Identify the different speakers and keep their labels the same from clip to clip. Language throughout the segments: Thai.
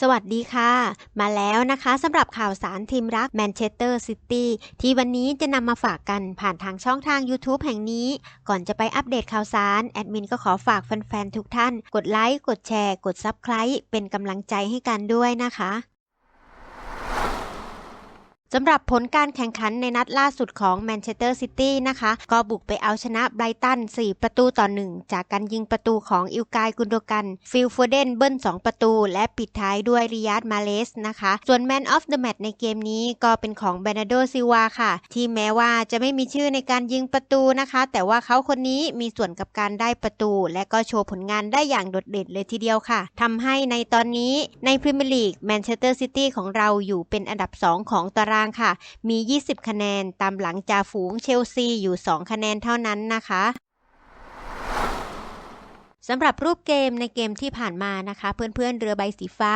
Speaker 1: สวัสดีค่ะ มาแล้วนะคะสำหรับข่าวสารทีมรักแมนเชสเตอร์ซิตี้ที่วันนี้จะนำมาฝากกันผ่านทางช่องทาง YouTube แห่งนี้ ก่อนจะไปอัปเดตข่าวสาร แอดมินก็ขอฝากแฟนๆ ทุกท่าน กดไลค์ กดแชร์ กด Subscribe เป็นกำลังใจให้กันด้วยนะคะ สำหรับผลการแข่งขันในนัดล่าสุดของแมนเชสเตอร์ซิตี้นะคะ ก็บุกไปเอาชนะไบรตัน 4 ประตูต่อ 1 จากการยิงประตูของอิลกายกุนโดกัน ฟิลโฟเดนเบิ้ล 2 ประตู และปิดท้ายด้วยริยาดมาเลสนะคะ ส่วนแมนออฟเดอะแมตในเกมนี้ก็เป็นของเบนาโดซิวาค่ะ ที่แม้ว่าจะไม่มีชื่อในการยิงประตูนะคะ แต่ว่าเขาคนนี้มีส่วนกับการได้ประตู และก็โชว์ผลงานได้อย่างโดดเด่นเลยทีเดียวค่ะทำให้ในตอนนี้ในพรีเมียร์ลีกแมนเชสเตอร์ซิตี้ของเราอยู่เป็นอันดับ 2 ของตารางค่ะ มี 20 คะแนน ตามหลังจ่าฝูงเชลซีอยู่ 2 คะแนนเท่านั้นนะคะ สำหรับรูปเกมในเกมที่ผ่านมานะคะ เพื่อนๆเรือใบสีฟ้า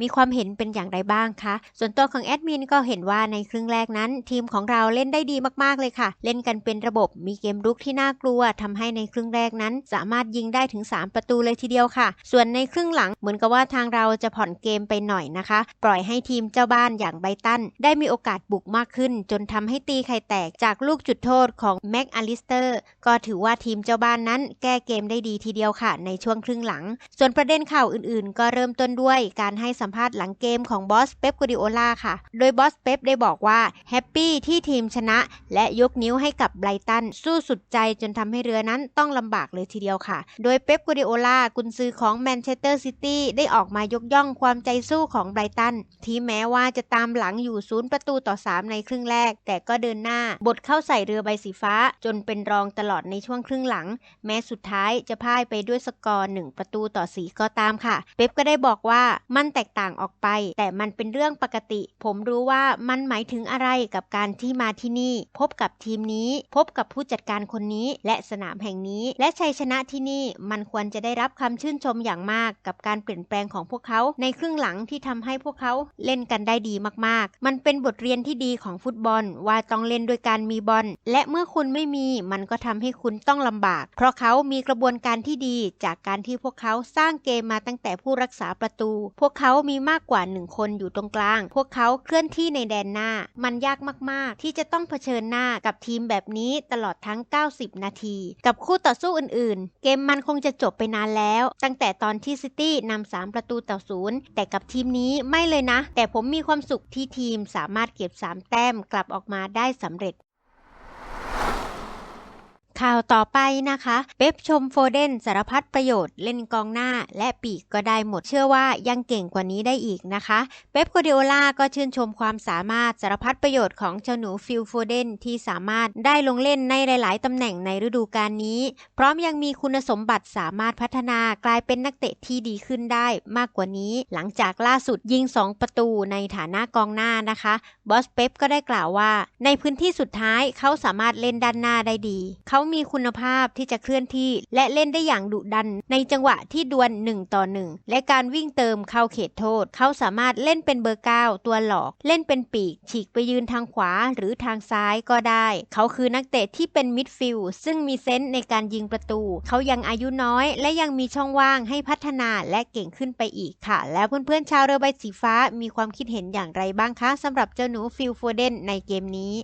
Speaker 1: มีความเห็นเป็นอย่างไรบ้างคะส่วนตัวของแอดมินก็เห็นว่าในครึ่งแรกนั้น ทีมของเราเล่นได้ดีมากๆเลยค่ะ เล่นกันเป็นระบบมีเกมรุกที่น่ากลัวทำให้ในครึ่งแรกนั้น สามารถยิงได้ถึง 3 ประตูเลยทีเดียวค่ะ ส่วนในครึ่งหลังเหมือนกับว่าทางเราจะผ่อนเกมไปหน่อยนะคะ ปล่อยให้ทีมเจ้าบ้านอย่างไบตันได้มีโอกาสบุกมากขึ้น จนทำให้ตีไข่แตกจากลูกจุดโทษของแม็กอลิสเตอร์ก็ถือว่าทีมเจ้าบ้านนั้น แก้เกมได้ดีทีเดียวค่ะในช่วงครึ่งหลัง ส่วนประเด็นข่าวอื่นๆ ก็เริ่มต้นด้วยการให้สัมภาษณ์หลังเกมของบอสเป๊ปกูดิโอลาค่ะ โดยบอสเป๊ปได้บอกว่าแฮปปี้ที่ทีมชนะ และยกนิ้วให้กับไบรตันสู้สุดใจจนทำให้เรือนั้นต้องลำบากเลยทีเดียวค่ะ โดยเป๊ปกูดิโอลากุนซือของแมนเชสเตอร์ซิตี้ได้ออกมายกย่องความใจสู้ของไบรตันที่แม้ว่าจะตามหลังอยู่ศูนย์ประตูต่อ 3 ในครึ่งแรก แต่ก็เดินหน้าบดเข้าใส่เรือใบสีฟ้า จนเป็นรองตลอดในช่วงครึ่งหลัง แม้สุดท้ายจะพ่ายไปด้วยสกอร์ 1 ประตูต่อ 4 ก็ตามค่ะ เป๊ปก็ได้บอกว่ามันแตกต่างออกไป แต่มันเป็นเรื่องปกติ ผมรู้ว่ามันหมายถึงอะไรกับการที่มาที่นี่ พบกับทีมนี้ พบกับผู้จัดการคนนี้ และสนามแห่งนี้ และชัยชนะที่นี่มันควรจะได้รับคำชื่นชมอย่างมาก กับการเปลี่ยนแปลงของพวกเขา ในครึ่งหลังที่ทำให้พวกเขาเล่นกันได้ดีมากๆ มันเป็นบทเรียนที่ดีของฟุตบอล ว่าต้องเล่นโดยการมีบอล และเมื่อคุณไม่มีมันก็ทำให้คุณต้องลำบาก เพราะเขามีกระบวนการที่ดีจากการที่พวกเขาสร้างเกมมาตั้งแต่ผู้รักษาประตู พวกเขามีมากกว่าหนึ่งคนอยู่ตรงกลาง พวกเขาเคลื่อนที่ในแดนหน้า มันยากมากๆ ที่จะต้องเผชิญหน้ากับทีมแบบนี้ตลอดทั้ง 90 นาที กับคู่ต่อสู้อื่นๆ เกมมันคงจะจบไปนานแล้ว ตั้งแต่ตอนที่ซิตี้นำ3ประตูต่อศูนย์แต่กับทีมนี้ไม่เลยนะ แต่ผมมีความสุขที่ทีมสามารถเก็บ 3 แต้มกลับออกมาได้สำเร็จ ข่าวต่อไปนะคะ เป๊ปชมโฟเดนสารพัดประโยชน์เล่นกองหน้าและปีกก็ได้หมดเชื่อว่ายังเก่งกว่านี้ได้อีกนะคะ เป๊ปโกเดโอลาก็ชื่นชมความสามารถสารพัดประโยชน์ของเจ้าหนูฟิลโฟเดนที่สามารถได้ลงเล่นในหลาย ๆ ตำแหน่งในฤดูกาลนี้ พร้อมยังมีคุณสมบัติสามารถพัฒนากลายเป็นนักเตะที่ดีขึ้นได้มากกว่านี้ หลังจากล่าสุดยิง 2 ประตูในฐานะกองหน้านะคะบอสเป๊ปก็ได้กล่าวว่า ในพื้นที่สุดท้ายเขาสามารถเล่นด้านหน้าได้ดีเขามีคุณภาพที่จะเคลื่อนที่ และเล่นได้อย่างดุดัน ในจังหวะที่ดวล1ต่อ1และการวิ่งเติมเข้าเขตโทษ เขาสามารถเล่นเป็นเบอร์ 9 ตัวหลอก เล่นเป็นปีก ฉีกไปยืนทางขวาหรือทางซ้ายก็ได้ เขาคือนักเตะที่เป็นมิดฟิลด์ซึ่งมีเซนส์ในการยิงประตู เขายังอายุน้อย และยังมีช่องว่างให้พัฒนาและเก่งขึ้นไปอีกค่ะ แล้วเพื่อนๆชาวเรือใบสีฟ้ามีความคิดเห็นอย่างไรบ้างคะสำหรับเจ้าหนูฟิลโฟเดนในเกมนี้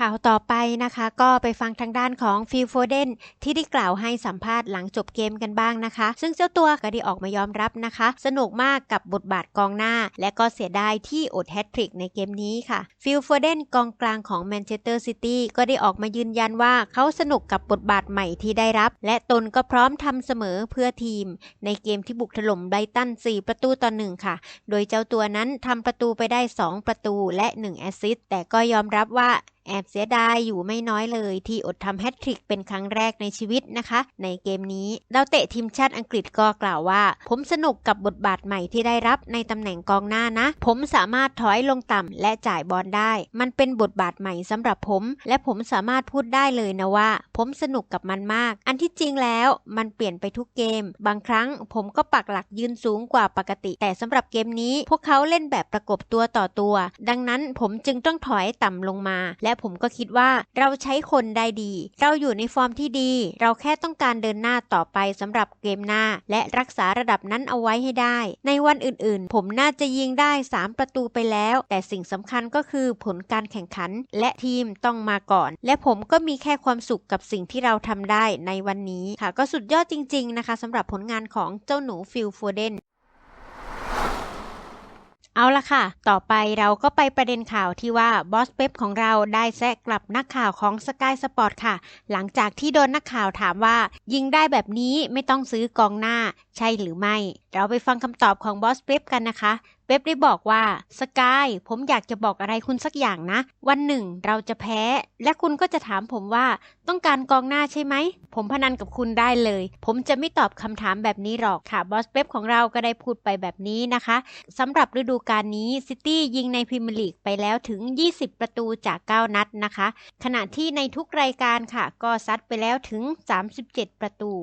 Speaker 1: ข่าวต่อไปนะคะก็ไปฟังทางด้านของฟิลโฟเดนที่ได้กล่าวให้สัมภาษณ์หลังจบเกมกันบ้างนะคะ ซึ่งเจ้าตัวก็ได้ออกมายอมรับนะคะ สนุกมากกับบทบาทกองหน้า และก็เสียดายที่อดแฮตทริกในเกมนี้ค่ะฟิลโฟเดนกองกลางของแมนเชสเตอร์ซิตี้ก็ได้ออกมายืนยันว่าเขาสนุกกับบทบาทใหม่ที่ได้รับ และตนก็พร้อมทำเสมอเพื่อทีม ในเกมที่บุกถล่มไบรตัน 4 ประตูต่อ1ค่ะ โดยเจ้าตัวนั้นทำประตูไปได้ 2 ประตูและ 1 แอสซิสต์แต่ก็ยอมรับว่า แอบเสียดายอยู่ไม่น้อยเลย ที่อดทำแฮตทริกเป็นครั้งแรกในชีวิตนะคะ ในเกมนี้ดาวเตะทีมชาติอังกฤษก็กล่าวว่า ผมสนุกกับบทบาทใหม่ที่ได้รับในตำแหน่งกองหน้านะ ผมสามารถถอยลงต่ำและจ่ายบอลได้ มันเป็นบทบาทใหม่สำหรับผม และผมสามารถพูดได้เลยนะว่า ผมสนุกกับมันมาก อันที่จริงแล้วมันเปลี่ยนไปทุกเกม บางครั้งผมก็ปักหลักยืนสูงกว่าปกติ แต่สำหรับเกมนี้ พวกเขาเล่นแบบประกบตัวต่อตัว ดังนั้นผมจึงต้องถอยต่ำลงมา และผมก็คิดว่าเราใช้คนได้ดี เราอยู่ในฟอร์มที่ดี เราแค่ต้องการเดินหน้าต่อไปสำหรับเกมหน้า และรักษาระดับนั้นเอาไว้ให้ได้ ในวันอื่นๆ ผมน่าจะยิงได้ 3 ประตูไปแล้ว แต่สิ่งสำคัญก็คือผลการแข่งขัน และทีมต้องมาก่อน และผมก็มีแค่ความสุขกับสิ่งที่เราทำได้ในวันนี้ค่ะ ก็สุดยอดจริง ๆ นะคะสำหรับผลงานของเจ้าหนูฟิลโฟเดน เอาละค่ะ ต่อไปเราก็ไปประเด็นข่าวที่ว่าบอสเป๊ปของเราได้แซะกลับนักข่าวของสกายสปอร์ตค่ะ หลังจากที่โดนนักข่าวถามว่า ยิงได้แบบนี้ไม่ต้องซื้อกองหน้า ใช่หรือไม่ เราไปฟังคำตอบของบอสเป๊ปกันนะคะ เป๊ปได้บอกว่าสกายผมอยากจะบอกอะไรคุณสักอย่างนะ วันหนึ่งเราจะแพ้ และคุณก็จะถามผมว่าต้องการกองหน้าใช่ไหม ผมพนันกับคุณได้เลย ผมจะไม่ตอบคำถามแบบนี้หรอกค่ะบอสเป๊ปของเราก็ได้พูดไปแบบนี้นะคะสำหรับฤดูกาลนี้ซิตี้ยิงในพรีเมียร์ลีกไปแล้วถึง 20 ประตูจาก 9 นัดนะคะ ขณะที่ในทุกรายการค่ะ ก็ซัดไปแล้วถึง 37 ประตู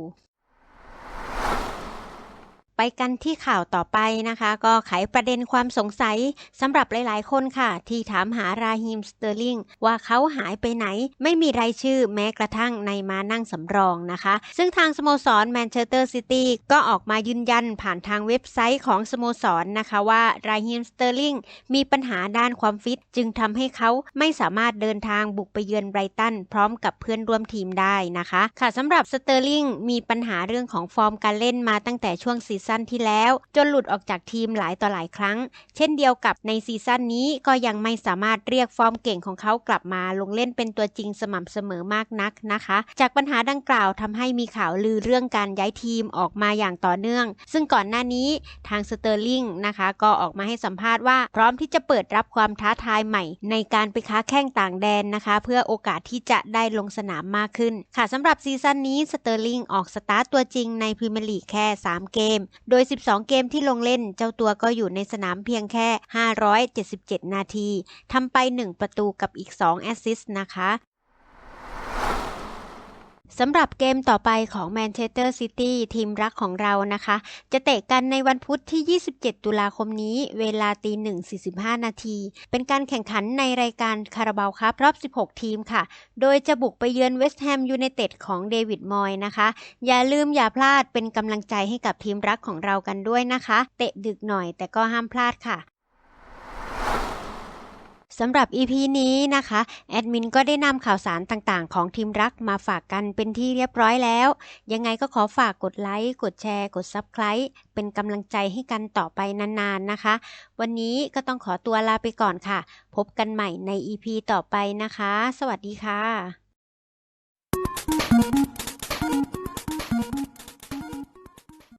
Speaker 1: ไปกันที่ข่าวต่อไปนะคะ ก็ไขประเด็นความสงสัยสำหรับหลาย ๆ คนค่ะ ที่ถามหาราฮิมสเตอร์ลิงว่าเขาหายไปไหน ไม่มีรายชื่อแม้กระทั่งในมานั่งสำรองนะคะ ซึ่งทางสโมสรแมนเชสเตอร์ซิตี้ก็ออกมายืนยันผ่านทางเว็บไซต์ของสโมสรนะคะว่าราฮิมสเตอร์ลิงมีปัญหาด้านความฟิต จึงทำให้เขาไม่สามารถเดินทางบุกไปเยือนไบรตันพร้อมกับเพื่อนร่วมทีมได้นะคะ ค่ะสำหรับสเตอร์ลิงมีปัญหาเรื่องของฟอร์มการเล่นมาตั้งแต่ช่วงซีซั่นที่แล้ว จนหลุดออกจากทีมหลายต่อหลายครั้ง เช่นเดียวกับในซีซั่นนี้ก็ยังไม่สามารถเรียกฟอร์มเก่งของเขากลับมาลงเล่นเป็นตัวจริงสม่ำเสมอมากนักนะคะ จากปัญหาดังกล่าวทำให้มีข่าวลือเรื่องการย้ายทีมออกมาอย่างต่อเนื่อง ซึ่งก่อนหน้านี้ทางสเตอร์ลิงนะคะก็ออกมาให้สัมภาษณ์ว่าพร้อมที่จะเปิดรับความท้าทายใหม่ ในการไปค้าแข้งต่างแดนนะคะ เพื่อโอกาสที่จะได้ลงสนามมากขึ้น ค่ะสำหรับซีซั่นนี้สเตอร์ลิงออกสตาร์ตตัวจริงในพรีเมียร์ลีกแค่ 3 เกมโดย 12 เกมที่ลงเล่น เจ้าตัวก็อยู่ในสนามเพียงแค่ 577 นาทีทำไป 1 ประตูกับอีก 2 แอสซิสต์นะคะ สำหรับเกมต่อไปของแมนเชสเตอร์ซิตี้ทีมรักของเรานะคะ จะเตะกันในวันพุธที่ 27 ตุลาคมนี้ เวลาตี1.45 นาที เป็นการแข่งขันในรายการคาราบาวครับรอบ 16 ทีมค่ะ โดยจะบุกไปเยือนเวสต์แฮมยูไนเต็ดของเดวิดมอยนะคะ อย่าลืมอย่าพลาดเป็นกำลังใจให้กับทีมรักของเรากันด้วยนะคะ เตะดึกหน่อยแต่ก็ห้ามพลาดค่ะ สำหรับ EP นี้นะคะ แอดมินก็ได้นำข่าวสารต่างๆ ของทีมรักมาฝากกันเป็นที่เรียบร้อยแล้ว ยังไงก็ขอฝากกดไลค์ กดแชร์ กด Subscribe เป็นกำลังใจให้กันต่อไปนานๆนะคะ วันนี้ก็ต้องขอตัวลาไปก่อนค่ะ พบกันใหม่ใน EP ต่อไปนะคะ สวัสดีค่ะ